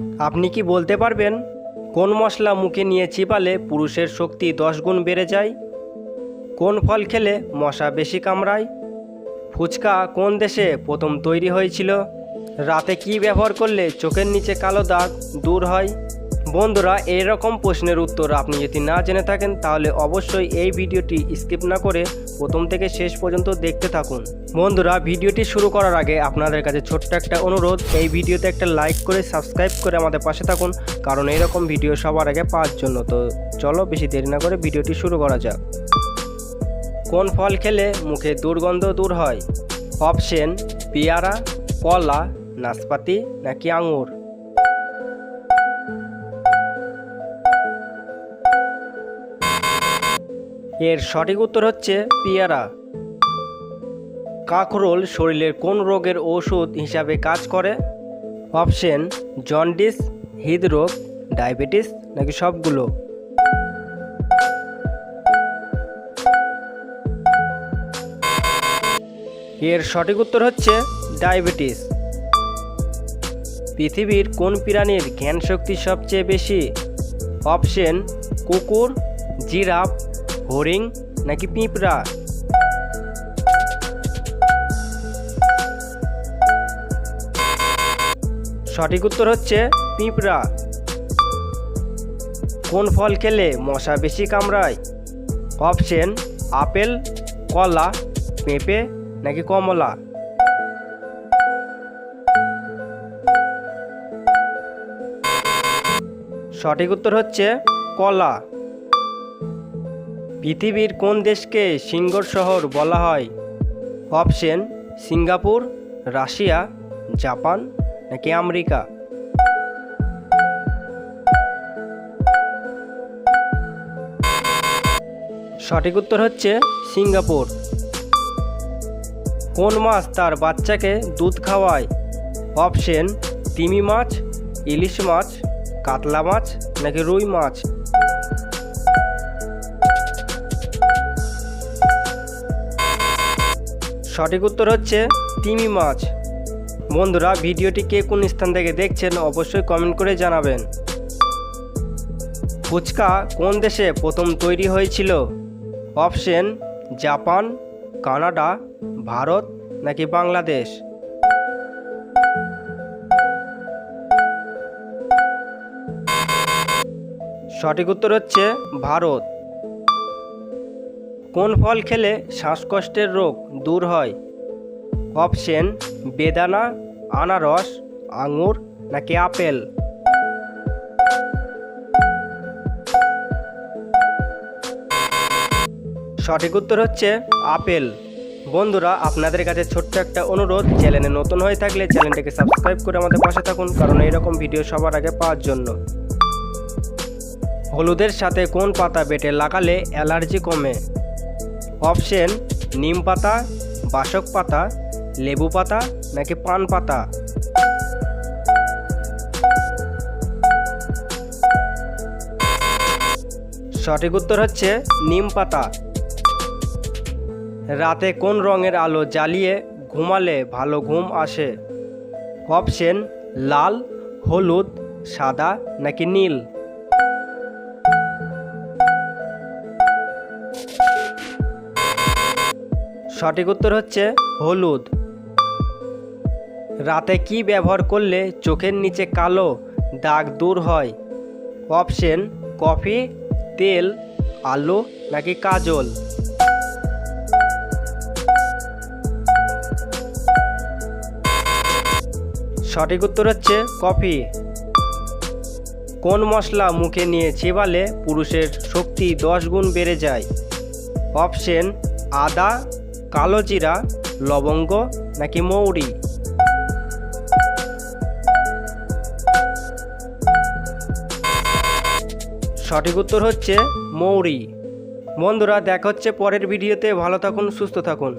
আপনি কি বলতে পারবেন? কোন মশলা মুখে নিয়ে চিপালে পুরুষের শক্তি দশ গুণ বেড়ে যায়? কোন ফল খেলে মশা বেশি কামড়ায়? ফুচকা কোন দেশে প্রথম তৈরি হয়েছিল? রাতে কি ব্যবহার করলে চোখের নিচে কালো দাগ দূর হয়? বন্ধুরা এরকম প্রশ্নের উত্তর আপনি যদি না জেনে থাকেন, তাহলে অবশ্যই এই ভিডিওটি স্কিপ না করে প্রথম থেকে শেষ পর্যন্ত দেখতে থাকুন। বন্ধুরা, ভিডিওটি শুরু করার আগে আপনাদের কাছে ছোট্ট একটা অনুরোধ, এই ভিডিওতে একটা লাইক করে, সাবস্ক্রাইব করে আমাদের পাশে থাকুন, কারণ এরকম ভিডিও সবার আগে পাওয়ার জন্য। তো চলো বেশি দেরি না করে ভিডিওটি শুরু করা যাক। কোন ফল খেলে মুখে দুর্গন্ধ দূর হয়? অপশন, পেয়ারা, কলা, নাশপাতি নাকি আঙুর? এর সঠিক উত্তর হচ্ছে পিয়ারা। কাঁকরোল শরীরের কোন রোগের ঔষধ হিসাবে কাজ করে? অপশন, জন্ডিস, হৃদরোগ, ডায়াবেটিস নাকি সবগুলো? এর সঠিক উত্তর হচ্ছে ডায়াবেটিস। পৃথিবীর কোন প্রাণীর জ্ঞান শক্তি সবচেয়ে বেশি? অপশন, কুকুর, জিরাফ হরিং নাকি পিঁপড়া সঠিক উত্তর হচ্ছে পিঁপড়া। কোন ফল খেলে মশা বেশি কামড়ায়? অপশন, আপেল, কলা, পেঁপে, নাকি কমলা? সঠিক উত্তর হচ্ছে কলা। পৃথিবীর কোন দেশকে সিঙ্গর শহর বলা হয়? অপশন, সিঙ্গাপুর, রাশিয়া, জাপান নাকি আমেরিকা? সঠিক উত্তর হচ্ছে সিঙ্গাপুর। কোন মাছ তার বাচ্চাকে দুধ খাওয়ায়? অপশন, তিমি মাছ, ইলিশ মাছ, কাতলা মাছ নাকি রুই মাছ? সঠিক উত্তর হচ্ছে তিমি মাছ। বন্ধুরা, ভিডিওটি কে কোন স্থান থেকে দেখছেন অবশ্যই কমেন্ট করে জানাবেন। ফুচকা কোন দেশে প্রথম তৈরি হয়েছিল? অপশন, জাপান, কানাডা, ভারত নাকি বাংলাদেশ? সঠিক উত্তর হচ্ছে ভারত। কোন ফল খেলে শ্বাসকষ্টের রোগ দূর হয়? অপশন, বেদানা, আনারস, আঙুর নাকি আপেল? সঠিক উত্তর হচ্ছে আপেল। বন্ধুরা, আপনাদের কাছে ছোট্ট একটা অনুরোধ, চ্যানেলে নতুন হয়ে থাকলে চ্যানেলটাকে সাবস্ক্রাইব করে আমাদের পাশে থাকুন, কারণ এইরকম ভিডিও সবার আগে পাওয়ার জন্য। হলুদের সাথে কোন পাতা বেটে লাগালে অ্যালার্জি কমে? অপশন নিম পাতা, বাসক পাতা, লেবু পাতা নাকি পান পাতা? সঠিক উত্তর হচ্ছে নিম পাতা। রাতে কোন রঙের আলো জ্বালিয়ে ঘুমালে ভালো ঘুম আসে? অপশন লাল, হলুদ, সাদা নাকি নীল? সঠিক উত্তর হচ্ছে হলুদ। রাতে কি ব্যবহার করলে চোখের নিচে কালো দাগ দূর হয়? অপশন, কফি, তেল, আলু নাকি কাজল? সঠিক উত্তর হচ্ছে কফি। কোন মশলা মুখে নিয়ে চেবালে পুরুষের শক্তি দশ গুণ বেড়ে যায়? অপশন, আদা কালো জিরা, লবঙ্গ নাকি মৌরি? সঠিক উত্তর হচ্ছে মৌরি। বন্ধুরা, দেখা হচ্ছে পরের ভিডিওতে। ভালো থাকুন, সুস্থ থাকুন।